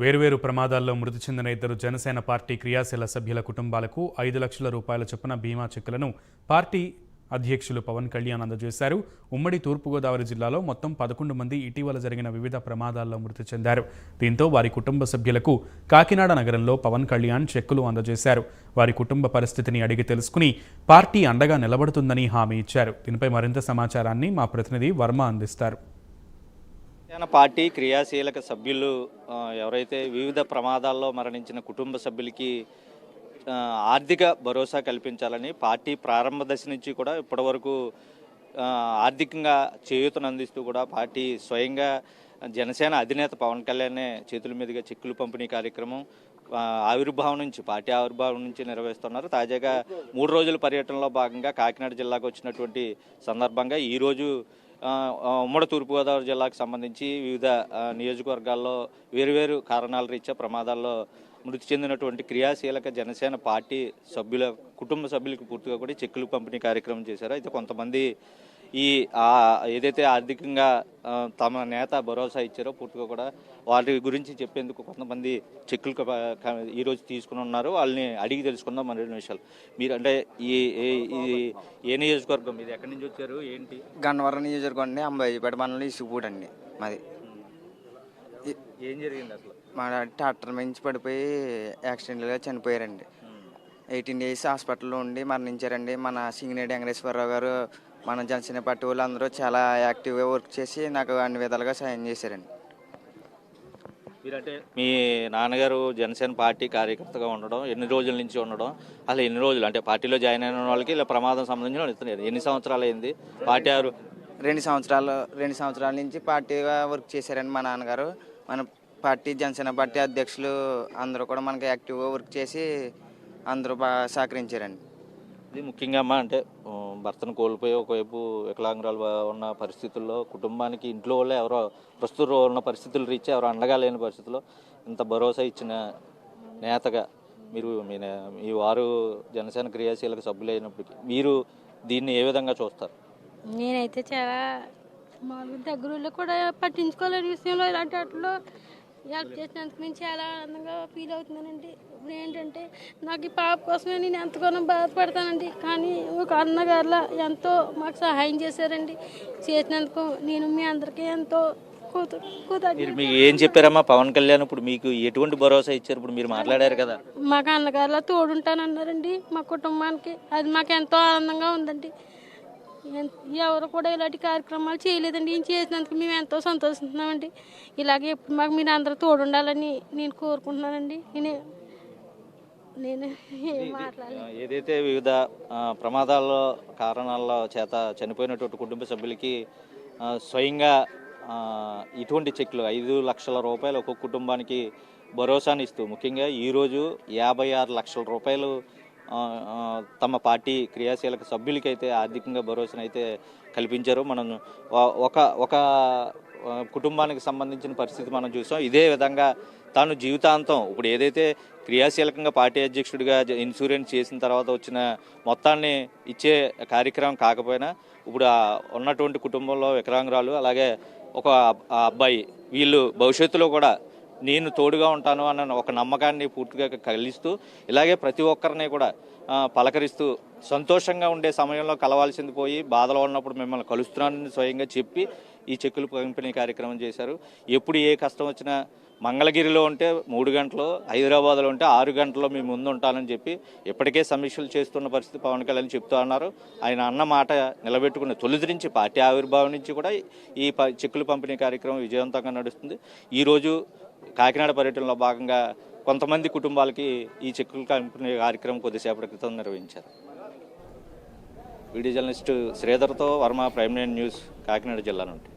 వేర్వేరు ప్రమాదాల్లో మృతి చెందిన ఇద్దరు జనసేన పార్టీ క్రియాశీల సభ్యుల కుటుంబాలకు ఐదు లక్షల రూపాయల చొప్పున బీమా చెక్కులను పార్టీ అధ్యక్షులు పవన్ కళ్యాణ్ అందజేశారు. ఉమ్మడి తూర్పుగోదావరి జిల్లాలో మొత్తం పదకొండు మంది ఇటీవల జరిగిన వివిధ ప్రమాదాల్లో మృతి చెందారు. దీంతో వారి కుటుంబ సభ్యులకు కాకినాడ నగరంలో పవన్ కళ్యాణ్ చెక్కులు అందజేశారు. వారి కుటుంబ పరిస్థితిని అడిగి తెలుసుకుని పార్టీ అండగా నిలబడుతుందని హామీ ఇచ్చారు. దీనిపై మరింత సమాచారాన్ని మా ప్రతినిధి వర్మ అందిస్తారు. జనసేన పార్టీ క్రియాశీలక సభ్యులు ఎవరైతే వివిధ ప్రమాదాల్లో మరణించిన కుటుంబ సభ్యులకి ఆర్థిక భరోసా కల్పించాలని పార్టీ ప్రారంభ దశ నుంచి కూడా ఇప్పటివరకు ఆర్థికంగా చేయూతను అందిస్తూ కూడా పార్టీ స్వయంగా జనసేన అధినేత పవన్ కళ్యాణ్ చేతుల మీదుగా చెక్కులు పంపిణీ కార్యక్రమం ఆవిర్భావం నుంచి పార్టీ ఆవిర్భావం నుంచి నిర్వహిస్తున్నారు. తాజాగా మూడు రోజుల పర్యటనలో భాగంగా కాకినాడ జిల్లాకు వచ్చినటువంటి సందర్భంగా ఈరోజు ఉమ్మడి తూర్పుగోదావరి జిల్లాకు సంబంధించి వివిధ నియోజకవర్గాల్లో వేరువేరు కారణాల రీత్యా ప్రమాదాల్లో మృతి చెందినటువంటి క్రియాశీలక జనసేన పార్టీ సభ్యుల కుటుంబ సభ్యులకు పూర్తిగా కూడా చెక్కులు పంపిణీ కార్యక్రమం చేశారు. అయితే కొంతమంది ఈ ఏదైతే ఆర్థికంగా తమ నేత భరోసా ఇచ్చారో పూర్తిగా కూడా వాటి గురించి చెప్పేందుకు కొంతమంది చెక్కులు ఈరోజు తీసుకుని ఉన్నారు. వాళ్ళని అడిగి తెలుసుకుందాం మరిన్ని విషయాలు మీరు అంటే ఈ ఏ నియోజకవర్గం? మీరు ఎక్కడి నుంచి వచ్చారు? ఏంటి? గన్నవరం నియోజకవర్గం అంబాజీపేట మండలం ఇసుకుపూడి అండి మాది. ఏం జరిగింది అసలు? మా ట్రాక్టర్ మించి పడిపోయి యాక్సిడెంట్గా చనిపోయారండి. ఎయిటీన్ డేస్ హాస్పిటల్లో ఉండి మరణించారండి. మన సింగినేటి వెంకటేశ్వరరావు గారు మన జనసేన పార్టీ వాళ్ళు అందరూ చాలా యాక్టివ్గా వర్క్ చేసి నాకు అన్ని విధాలుగా సాయం చేశారండి. మీరంటే మీ నాన్నగారు జనసేన పార్టీ కార్యకర్తగా ఉండడం ఎన్ని రోజుల నుంచి ఉండడం అసలు ఎన్ని రోజులు? అంటే పార్టీలో జాయిన్ అయిన వాళ్ళకి ఇలా ప్రమాదం సంబంధించిన వాళ్ళు ఇస్తున్నారు. ఎన్ని సంవత్సరాలు అయింది? పార్టీ ఆరు రెండు సంవత్సరాలు రెండు సంవత్సరాల నుంచి పార్టీగా వర్క్ చేశారండి మా నాన్నగారు. మన పార్టీ జనసేన పార్టీ అధ్యక్షులు అందరూ కూడా మనకి యాక్టివ్గా వర్క్ చేసి అందరూ బాగా సహకరించారండి. ఇది ముఖ్యంగా అమ్మ అంటే భర్తను కోల్పోయి ఒకవైపు వికలాంగురాలు ఉన్న పరిస్థితుల్లో కుటుంబానికి ఇంట్లో వాళ్ళు ఎవరో ప్రస్తుతం ఉన్న పరిస్థితులు రీచ్ ఎవరో అండగా లేని పరిస్థితుల్లో ఇంత భరోసా ఇచ్చిన నేతగా మీరు మీ మీ వారు జనసేన క్రియాశీలక సభ్యులైనప్పటికీ మీరు దీన్ని ఏ విధంగా చూస్తారు? నేనైతే చాలా మామూలు దగ్గర కూడా పట్టించుకోలేని విషయంలో ఇలాంటి వాటిలో హెల్ప్ చేసినందుకు నేను చాలా ఆనందంగా ఫీల్ అవుతున్నానండి. ఇప్పుడు ఏంటంటే నాకు ఈ పాప కోసమే నేను ఎంతగానో బాధపడతానండి. కానీ ఒక అన్నగారులా ఎంతో మాకు సహాయం చేశారండి. చేసినందుకు నేను మీ అందరికీ ఎంతో మీరు మీకు ఏం చెప్పారమ్మా? పవన్ కళ్యాణ్ ఇప్పుడు మీకు ఎటువంటి భరోసా ఇచ్చారు? ఇప్పుడు మీరు మాట్లాడారు కదా. మాకు అన్నగారులా తోడుంటానన్నారండి మా కుటుంబానికి. అది మాకు ఎంతో ఆనందంగా ఉందండి. ఎవరు కూడా ఇలాంటి కార్యక్రమాలు చేయలేదండి. ఈయన చేసినందుకు మేము ఎంతో సంతోషిస్తున్నామండి. ఇలాగే ఎప్పుడు మాకు మీరు అందరూ తోడుండాలని నేను కోరుకుంటున్నానండి. నేను నేను ఏం ఏదైతే వివిధ ప్రమాదాల్లో కారణాల చేత చనిపోయినటువంటి కుటుంబ సభ్యులకి స్వయంగా ఇటువంటి చెక్లు ఐదు లక్షల రూపాయలు ఒక్కొక్క కుటుంబానికి భరోసాని ఇస్తూ ముఖ్యంగా ఈరోజు యాభై ఆరు లక్షల రూపాయలు తమ పార్టీ క్రియాశీలక సభ్యులకైతే ఆర్థికంగా భరోసాను అయితే కల్పించారు. మనం ఒక- ఒక కుటుంబానికి సంబంధించిన పరిస్థితి మనం చూసాం. ఇదే విధంగా తాను జీవితాంతం ఇప్పుడు ఏదైతే క్రియాశీలకంగా పార్టీ అధ్యక్షుడిగా ఇన్సూరెన్స్ చేసిన తర్వాత వచ్చిన మొత్తాన్ని ఇచ్చే కార్యక్రమం కాకపోయినా ఇప్పుడు ఉన్నటువంటి కుటుంబంలో వికలాంగురాలు అలాగే ఒక అబ్బాయి వీళ్ళు భవిష్యత్తులో కూడా నేను తోడుగా ఉంటాను అన్న ఒక నమ్మకాన్ని పూర్తిగా కలిగిస్తూ ఇలాగే ప్రతి ఒక్కరిని కూడా పలకరిస్తూ సంతోషంగా ఉండే సమయంలో కలవాల్సింది పోయి బాధలో ఉన్నప్పుడు మిమ్మల్ని కలుస్తున్నానని స్వయంగా చెప్పి ఈ చెక్కులు పంపిణీ కార్యక్రమం చేశారు. ఎప్పుడు ఏ కష్టం వచ్చినా మంగళగిరిలో ఉంటే మూడు గంటలు హైదరాబాద్లో ఉంటే ఆరు గంటల్లో మీ ముందు ఉంటానని చెప్పి ఇప్పటికే సమీక్షలు చేస్తున్న పరిస్థితి పవన్ కళ్యాణ్ చెప్తూ అన్నారు ఆయన అన్న మాట నిలబెట్టుకున్న తొలిది నుంచి పార్టీ ఆవిర్భావం నుంచి కూడా ఈ ప- చెక్కులు పంపిణీ కార్యక్రమం విజయవంతంగా నడుస్తుంది. ఈరోజు కాకినాడ పర్యటనలో భాగంగా కొంతమంది కుటుంబాలకి ఈ చెక్కులు కంపెనీ కార్యక్రమం కొద్దిసేపటి క్రితం నిర్వహించారు. వీడియో జర్నలిస్టు శ్రీధర్తో వర్మ ప్రైమ్ న్యూస్ కాకినాడ జిల్లా నుండి.